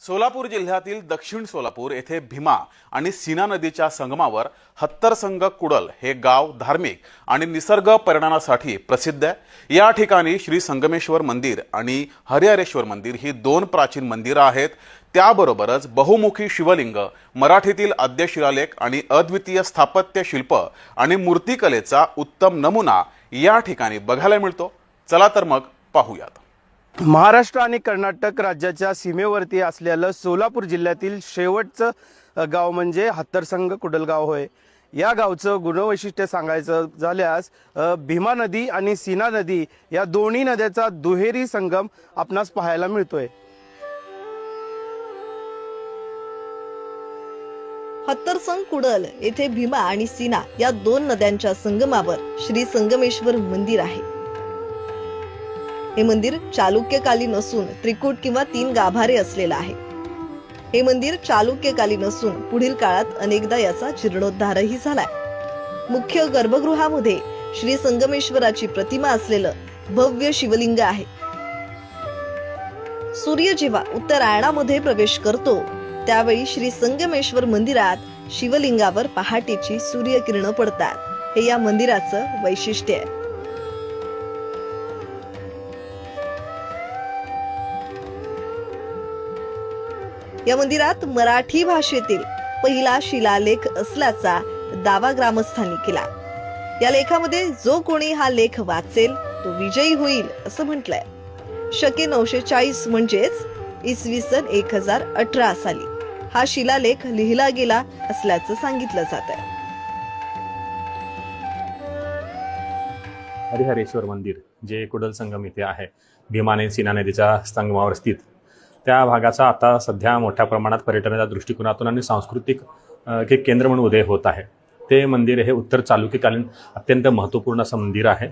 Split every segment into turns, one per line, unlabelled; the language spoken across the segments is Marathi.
सोलापूर जिल्ह्यातील दक्षिण सोलापूर येथे भीमा आणि सीना नदीच्या संगमावर हत्तरसंग कुडल हे गाव धार्मिक आणि निसर्ग पर्यटनासाठी प्रसिद्ध आहे. या ठिकाणी श्री संगमेश्वर मंदिर आणि हरिहरेश्वर मंदिर ही दोन प्राचीन मंदिरं आहेत. त्याबरोबरच बहुमुखी शिवलिंग मराठीतील आद्य शिलालेख आणि अद्वितीय स्थापत्य शिल्प आणि मूर्तिकलेचा उत्तम नमुना या ठिकाणी बघायला मिळतो. चला तर मग पाहूयात.
महाराष्ट्र आणि कर्नाटक राज्याच्या सीमेवरती असलेलं सोलापूर जिल्ह्यातील शेवटचं गाव म्हणजे हत्तरसंग कुडलगाव होय. या गावचं गुणवैशिष्ट्य सांगायचं झाल्यास भीमा नदी आणि सीना नदी या दोन्ही नद्याचा दुहेरी संगम आपणास पाहायला मिळतोय.
हत्तरसंग कुडल येथे भीमा आणि सीना या दोन नद्यांच्या संगमावर श्री संगमेश्वर मंदिर आहे. हे मंदिर चालुक्यकाली नसून त्रिकूट किंवा तीन गाभारे असलेलं आहे. हे मंदिर चालुक्यकाली नसून पुढील काळात अनेकदा याचा जीर्णोद्धारही झालाय. मुख्य गर्भगृहामध्ये श्री संगमेश्वराची प्रतिमा असलेलं भव्य शिवलिंग आहे. सूर्य जेव्हा उत्तरायणामध्ये प्रवेश करतो त्यावेळी श्री संगमेश्वर मंदिरात शिवलिंगावर पहाटेची सूर्यकिरणं पडतात. हे या मंदिराचं वैशिष्ट्य आहे. या मंदिरात मराठी भाषेतील पहिला शिलालेख असल्याचा दावा ग्रामस्थांनी केला. या लेखामध्ये जो कोणी हा लेख वाचेल तो विजयी होईल असं म्हटलंय. शके नऊशे चाळीस म्हणजेच इसवी सन एक हजार अठरा साली हा शिलालेख लिहिला गेला असल्याचं सांगितलं जात आहे
हरिहरेश्वर मंदिर जे कुडल संगम इथे आहे. भीमाने सीना नदीच्या संगमावर स्थित. त्या भागाचा आता सध्या मोठ्या प्रमाणात पर्यटनाच्या दृष्टिकोनातून आणि सांस्कृतिक के एक केंद्र म्हणून उदय होत आहे. ते मंदिर हे उत्तर चालुक्यकालीन अत्यंत महत्त्वपूर्ण असं मंदिर आहे.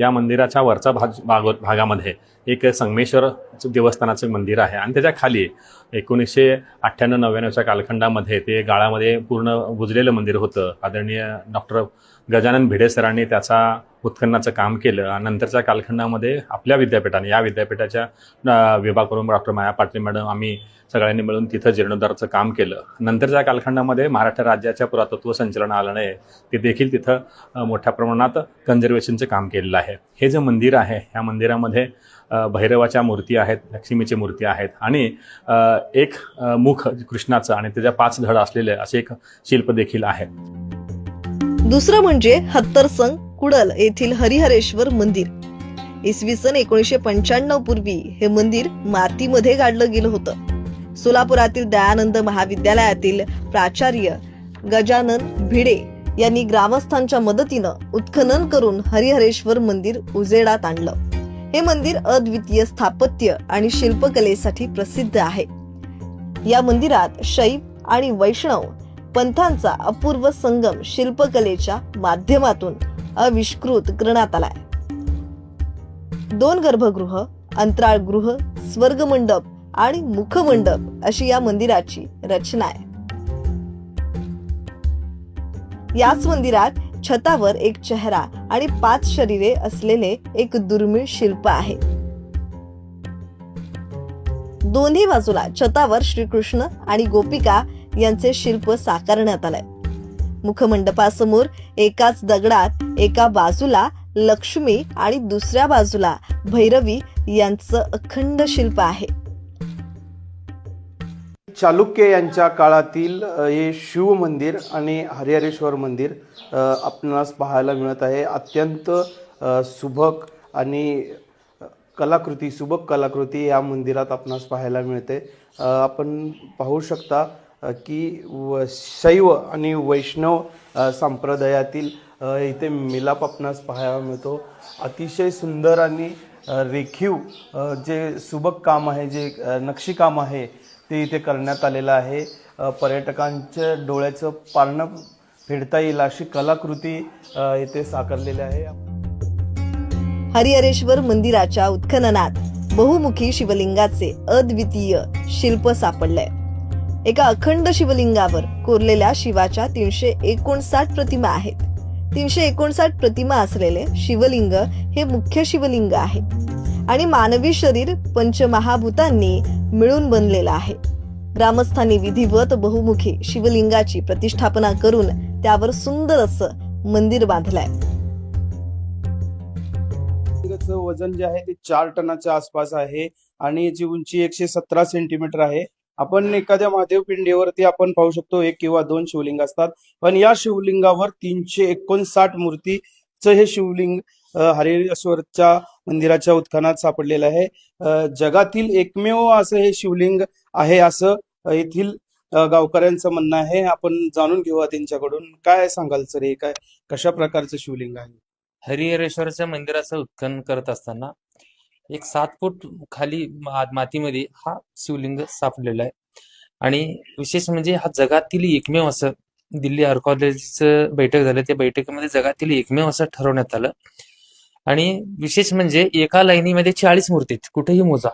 या मंदिराच्या वरचा भाग भाग भागामध्ये एक संगमेश्वर देवस्थानाचं मंदिर आहे आणि त्याच्याखाली एकोणीसशे अठ्ठ्याण्णव नव्याण्णवच्या कालखंडामध्ये ते गाळामध्ये पूर्ण बुजलेलं मंदिर होतं. आदरणीय डॉक्टर गजानन भिडे सरांनी त्याचा उत्खननाचं काम केलं आणि नंतरच्या कालखंडामध्ये आपल्या विद्यापीठाने या विद्यापीठाच्या अ, डॉक्टर माया पाटील मॅडम आम्ही सगळ्यांनी मिळून तिथं जीर्णोद्धाराचं काम केलं. नंतरच्या कालखंडामध्ये महाराष्ट्र राज्याच्या पुरातत्व संचलनालय ते देखील तिथं मोठ्या प्रमाणात कन्झर्वेशनचं काम केलेलं आहे. हे जे मंदिर आहे ह्या मंदिरामध्ये भैरवाच्या मूर्ती आहेत लक्ष्मीची मूर्ती आहेत आणि एक मुख कृष्णाचं आणि त्याच्या पाच धड असलेले असे एक शिल्प देखील आहे
दुसरं म्हणजे हत्तरसंग कुडल येथील हरिहरेश्वर मंदिर. इसवी सन एकोणीसशे पंच्याण्णव पूर्वी हे मंदिर मातीमध्ये गाडलं गेलं होतं. सोलापुरातील दयानंद महाविद्यालयातील प्राचार्य गजानन भिडे यांनी ग्रामस्थांच्या मदतीनं उत्खनन करून हरिहरेश्वर मंदिर उजेडात आणलं. हे मंदिर अद्वितीय स्थापत्य आणि शिल्पकलेसाठी प्रसिद्ध आहे. या मंदिरात शैव आणि वैष्णव पंथांचा अपूर्व संगम शिल्पकलेच्या माध्यमातून आविष्कृत करण्यात आलाय. दोन गर्भगृह अंतराळगृह स्वर्गमंडप आणि मुखमंडप अशी या मंदिराची रचना आहे. याच मंदिरात छतावर एक चेहरा आणि पाच शरीरे असलेले एक दुर्मिळ शिल्प आहे. दोन्ही बाजूला छतावर श्रीकृष्ण आणि गोपिका यांचे शिल्प साकारण्यात आलंय. मुखमंडपासमोर एकाच दगडात एका बाजूला लक्ष्मी आणि दुसऱ्या बाजूला भैरवी यांचं अखंड शिल्प आहे.
चालुक्य यांच्या काळातील हे शिव मंदिर आणि हरिहरेश्वर मंदिर आपणास पाहायला मिळत आहे. अत्यंत सुबक आणि कलाकृती सुबक कलाकृती या मंदिरात आपणास पाहायला मिळते. आपण पाहू शकता की व शैव आणि वैष्णव संप्रदायातील इथे मिलाप आपणास पाहायला मिळतो. अतिशय सुंदर आणि रेखीव जे सुबक काम आहे जे नक्षीकाम आहे ते इथे करण्यात आलेलं आहे. पर्यटकांच्या डोळ्याचं पारणं फेडता येईल अशी कलाकृती इथे साकारलेली आहे.
हरिहरेश्वर मंदिराच्या उत्खननात बहुमुखी शिवलिंगाचे अद्वितीय शिल्प सापडलंय. एका अखंड शिवलिंगावर कोरलेल्या शिवाच्या तीनशे एकोणसाठ प्रतिमा आहेत. तीनशे एकोणसाठ प्रतिमा असलेले शिवलिंग हे मुख्य शिवलिंग आहे. आणि मानवी शरीर पंचमहाभूतांनी मिळून बनलेलं आहे. ग्रामस्थांनी विधिवत बहुमुखी शिवलिंगाची प्रतिष्ठापना करून त्यावर सुंदर असं मंदिर बांधलंय.
वजन जे आहे ते चार टनाच्या आसपास आहे आणि याची उंची एकशे सतरा सेंटीमीटर आहे आपण एखाद्या महादेव पिंडीवरती आपण पाहू शकतो एक किंवा दोन शिवलिंग असतात. पण या शिवलिंगावर तीनशे एकोणसाठ मूर्तीचं हे शिवलिंग अ, मंदिराच्या उत्खनात सापडलेलं आहे. जगातील एकमेव असं हे शिवलिंग आहे असं येथील गावकऱ्यांचं म्हणणं आहे. आपण जाणून घेऊया त्यांच्याकडून. काय सांगाल सर? हे काय कशा प्रकारचं शिवलिंग आहे?
हरिहरेश्वरच्या मंदिराचं उत्खनन करत असताना एक सात फूट खाली मातीमध्ये हा शिवलिंग सापडलेला आहे. आणि विशेष म्हणजे हा जगातील एकमेव असं दिल्ली आर्कॉलॉजीचं बैठक झालं. त्या बैठकीमध्ये जगातील एकमेव असं ठरवण्यात आलं. आणि विशेष म्हणजे एका लाईनीमध्ये चाळीस मूर्ती आहेत. कुठेही मोजा.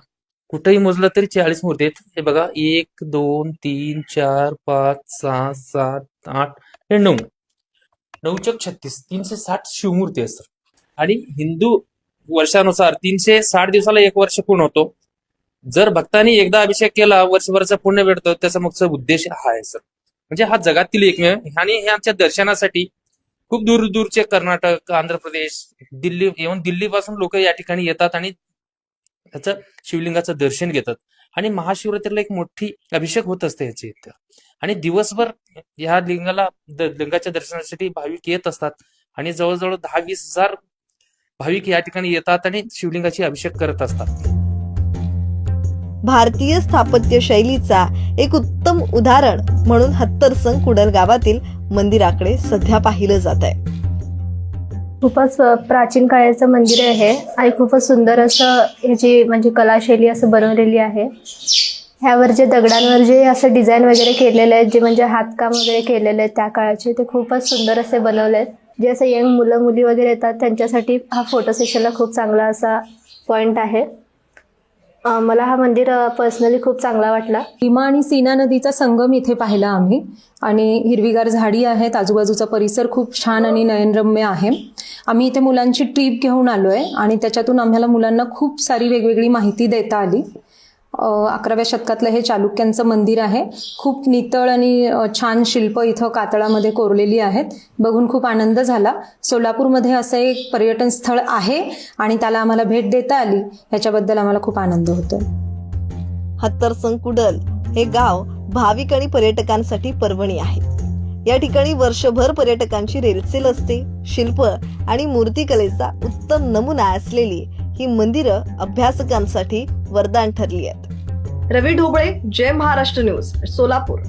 कुठेही मोजलं तरी चाळीस मूर्ती आहेत. हे बघा एक दोन तीन चार पाच सहा सात आठ हे नऊ. नऊ चक छत्तीस. तीनशे साठ शिवमूर्ती असतात. आणि हिंदू वर्षानुसार तीनशे साठ दिवसाला एक वर्ष पूर्ण होतो. जर भक्तांनी एकदा अभिषेक केला वर्षभराचा पुण्य भेटतो त्याचा मुख्य उद्देश हा आहे सर. म्हणजे हा जगातील एकमेव आणि ह्यांच्या दर्शनासाठी खूप दूर दूरचे कर्नाटक आंध्र प्रदेश दिल्ली येऊन दिल्लीपासून लोक या ठिकाणी येतात आणि त्याचं शिवलिंगाचं दर्शन घेतात. आणि महाशिवरात्रीला एक मोठी अभिषेक होत असते याची इथं. आणि दिवसभर ह्या लिंगाला द- लिंगाच्या दर्शनासाठी भाविक येत असतात. आणि जवळजवळ दहा वीस हजार भाविक या ठिकाणी येतात आणि शिवलिंगाची अभिषेक करत असतात.
भारतीय स्थापत्य शैलीचा एक उत्तम उदाहरण म्हणून हत्तरसंग कुडल गावातील मंदिराकडे सध्या पाहिलं जात आहे.
खूपच प्राचीन काळाचं मंदिर आहे आणि खूपच सुंदर असं ह्याची म्हणजे कलाशैली असं बनवलेली आहे. ह्यावर जे दगडांवर जे असं डिझाईन वगैरे केलेले आहेत जे म्हणजे हातकाम वगैरे केलेले आहेत त्या काळाचे ते खूपच सुंदर असे बनवले आहेत जे असं यंग मुलं मुली वगैरे येतात त्यांच्यासाठी हा फोटो सेशनला खूप चांगला असा पॉईंट आहे. मला हा मंदिर पर्सनली खूप चांगला वाटला.
भीमा आणि सीना नदीचा संगम इथे पाहिला आम्ही. आणि हिरवीगार झाडी आहेत आजूबाजूचा परिसर खूप छान आणि नयनरम्य आहे. आम्ही इथे मुलांची ट्रीप घेऊन आलो आहे आणि त्याच्यातून आम्हाला मुलांना खूप सारी वेगवेगळी माहिती देता आली. अकराव्या शतकातलं हे चालुक्यांचं मंदिर आहे. खूप नितळ आणि छान शिल्प इथं कातळामध्ये कोरलेली आहेत. बघून खूप आनंद झाला. सोलापूरमध्ये असं एक पर्यटन स्थळ आहे आणि त्याला आम्हाला भेट देता आली. याच्याबद्दल आम्हाला खूप आनंद होतो.
हत्तरसंग कुडल हे गाव भाविक आणि पर्यटकांसाठी पर्वणी आहे. या ठिकाणी वर्षभर पर्यटकांची रेलचेल असते. शिल्प आणि मूर्तिकलेचा उत्तम नमुना असलेली ही मंदिरं अभ्यासकांसाठी वरदान ठरली आहेत. रवी ढोबळे जय महाराष्ट्र न्यूज सोलापूर.